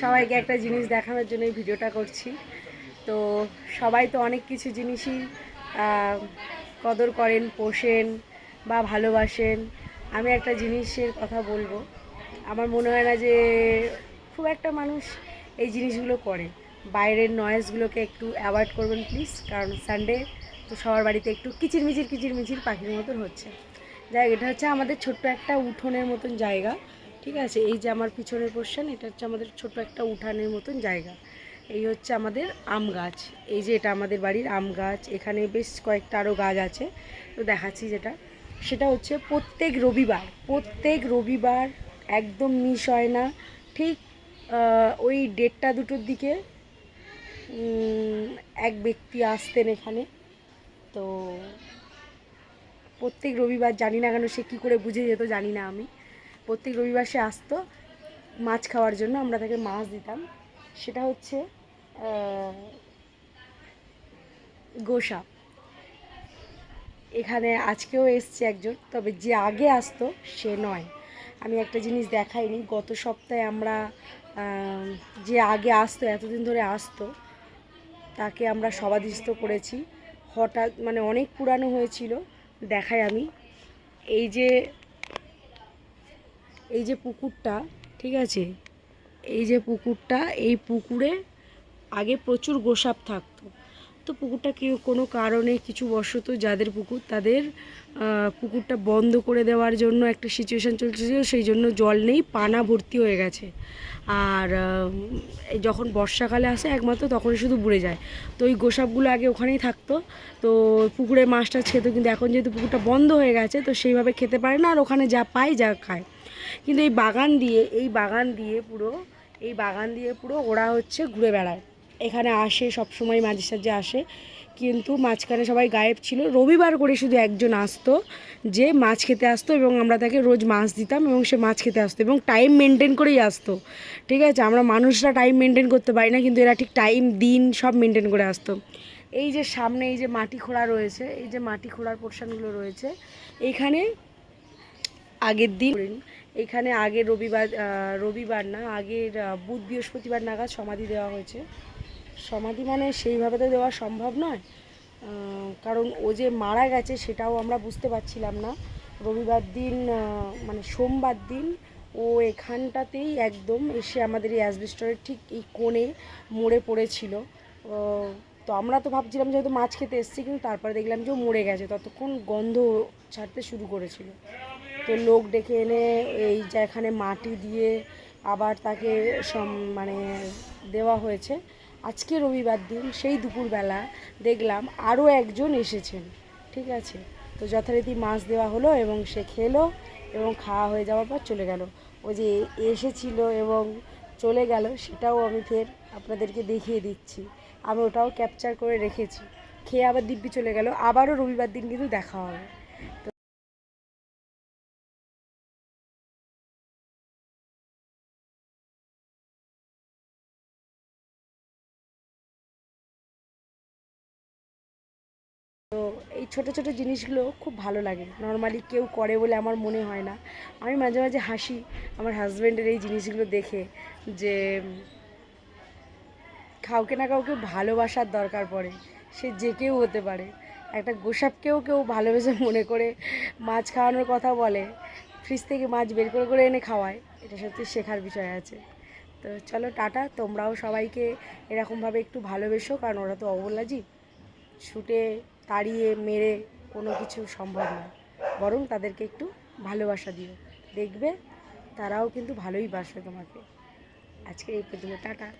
সবাইকে একটা জিনিস দেখানোর জন্য এই ভিডিওটা করছি। তো সবাই তো অনেক কিছু জিনিসই কদর করেন, পোষেন বা ভালোবাসেন। আমি একটা জিনিসের কথা বলব। আমার মনে হয় না যে খুব একটা মানুষ এই জিনিসগুলো করে। বাইরের নয়েজগুলোকে একটু অ্যাভয়েড করবেন প্লিজ কারণ সানডে তো সবার বাড়িতে একটু কিচিরমিচির কিচিরমিচির পাখির মতন হচ্ছে। যাই এটা হচ্ছে আমাদের ছোট্ট একটা উঠোনের মতন জায়গা। ঠিক আছে? এই যে আমার পিছনের পোর্শন এটা হচ্ছে আমাদের ছোট্ট একটা উঠানের মতন জায়গা। এই হচ্ছে আমাদের আম গাছ। এই যে এটা আমাদের বাড়ির আম গাছ, এখানে বেশ কয়েকটা আরও গাছ আছে। তো দেখাচ্ছি যেটা। সেটা হচ্ছে প্রত্যেক রবিবার প্রত্যেক রবিবার একদম মিস হয় না। ঠিক ওই ডেটটা দুটোর দিকে এক ব্যক্তি আসতেন এখানে। তো প্রত্যেক রবিবার জানি না কেন সে কী করে বুঝে যেত, জানি না আমি। প্রত্যেক রবিবার সে আসতো, মাছ খাওয়ার জন্য আমরা তাকে মাছ দিতাম। সেটা হচ্ছে গোসাপ এখানে আজকেও এসছে একজন, তবে যে আগে আসতো সে নয়। আমি একটা জিনিস দেখাইনি, গত সপ্তাহে আমরা যে আগে আসতো, এতদিন ধরে আসতো, তাকে আমরা সমাধিস্থ করেছি। হঠাৎ মানে অনেক পুরানো হয়েছিল, দেখাই আমি। এই যে এই যে পুকুরটা ঠিক আছে? এই যে পুকুরটা এই পুকুরে আগে প্রচুর গোসাপ থাকতো। তো পুকুরটা কেউ কোনো কারণে কিছু বশত যাদের পুকুর, তাদের পুকুরটা বন্ধ করে দেওয়ার জন্য একটা সিচুয়েশান চলছিল, সেই জন্য জল নেই, পানা ভর্তি হয়ে গেছে। আর যখন বর্ষাকালে আসে একমাত্র তখনই শুধু বুড়ে যায়। তো ওই গোসাপগুলো আগে ওখানেই থাকতো। তো পুকুরে মাছটা খেত, কিন্তু এখন যেহেতু পুকুরটা বন্ধ হয়ে গেছে, তো সেইভাবে খেতে পারে না, আর ওখানে যা পায় যা খায়। কিন্তু এই বাগান দিয়ে, এই বাগান দিয়ে পুরো, এই বাগান দিয়ে পুরো ওরা হচ্ছে ঘুরে বেড়ায়। এখানে আসে সব সময় মাঝে সাঝে আসে। কিন্তু মাঝখানে সবাই গায়েব ছিল। রবিবার করে শুধু একজন আসতো যে মাছ খেতে আসতো এবং আমরা তাকে রোজ মাছ দিতাম এবং সে মাছ খেতে আসতো এবং টাইম মেনটেন করেই আসতো। ঠিক আছে? আমরা মানুষরা টাইম মেনটেন করতে পারি না, কিন্তু এরা ঠিক টাইম দিন সব মেনটেন করে আসতো। এই যে সামনে এই যে মাটি খোঁড়া রয়েছে, এই যে মাটি খোঁড়ার পোর্শনগুলো রয়েছে এইখানে আগের দিন এখানে আগের রবিবার রবিবার না, আগের বুধ বৃহস্পতিবার নাগাদ সমাধি দেওয়া হয়েছে। সমাধি মানে সেইভাবে তো দেওয়া সম্ভব নয়। কারণ ও যে মারা গেছে সেটাও আমরা বুঝতে পারছিলাম না। রবিবার দিন মানে সোমবার দিন ও এখানটাতেই একদম এসে আমাদের এই অ্যাসবেস্টরের ঠিক এই কোণে মরে পড়েছিল। তো আমরা তো ভাবছিলাম যে হয়তো মাছ খেতে এসেছি, কিন্তু তারপরে দেখলাম যে ও মরে গেছে। ততক্ষণ গন্ধ ছাড়তে শুরু করেছিল। তো লোক ডেকে এনে এই যে এখানে মাটি দিয়ে আবার তাকে সম- মানে দেওয়া হয়েছে। আজকে রবিবার দিন, সেই দুপুরবেলা দেখলাম আরও একজন এসেছেন, ঠিক আছে? তো যথারীতি মাছ দেওয়া হলো এবং সে খেলো এবং খাওয়া হয়ে যাওয়ার পর চলে গেল। ও যে এসেছিল এবং চলে গেল, সেটাও আমি ফের আপনাদেরকে দেখিয়ে দিচ্ছি। আমি ওটাও ক্যাপচার করে রেখেছি। খেয়ে আবার দিব্যি চলে গেল। আবারও রবিবার দিন কিন্তু দেখা হবে। তো এই ছোট ছোট জিনিসগুলো খুব ভালো লাগে। নর্মালি কেউ করে বলে আমার মনে হয় না। আমি মাঝে মাঝে হাসি আমার হাজব্যান্ডের এই জিনিসগুলো দেখে যে, কাউকে না কাউকে ভালোবাসার দরকার পড়ে। সে যে কেউ হতে পারে। একটা গোসাপকেও কেউ ভালোবেসে মনে করে মাছ খাওয়ানোর কথা বলে ফ্রিজ থেকে মাছ বের করে করে এনে খাওয়ায়। এটা সত্যি শেখার বিষয় আছে। তো চলো টাটা, তোমরাও সবাইকে এরকমভাবে একটু ভালোবেসো, কারণ ওরা তো অবলাজি ছুটে তাড়িয়ে মেরে কোনো কিছু সম্ভব নয়। বরং তাদেরকে একটু ভালোবাসা দিও। দেখবে তারাও কিন্তু ভালোই বাসবে তোমাকে। আজকে এই পর্যন্ত, টাটা।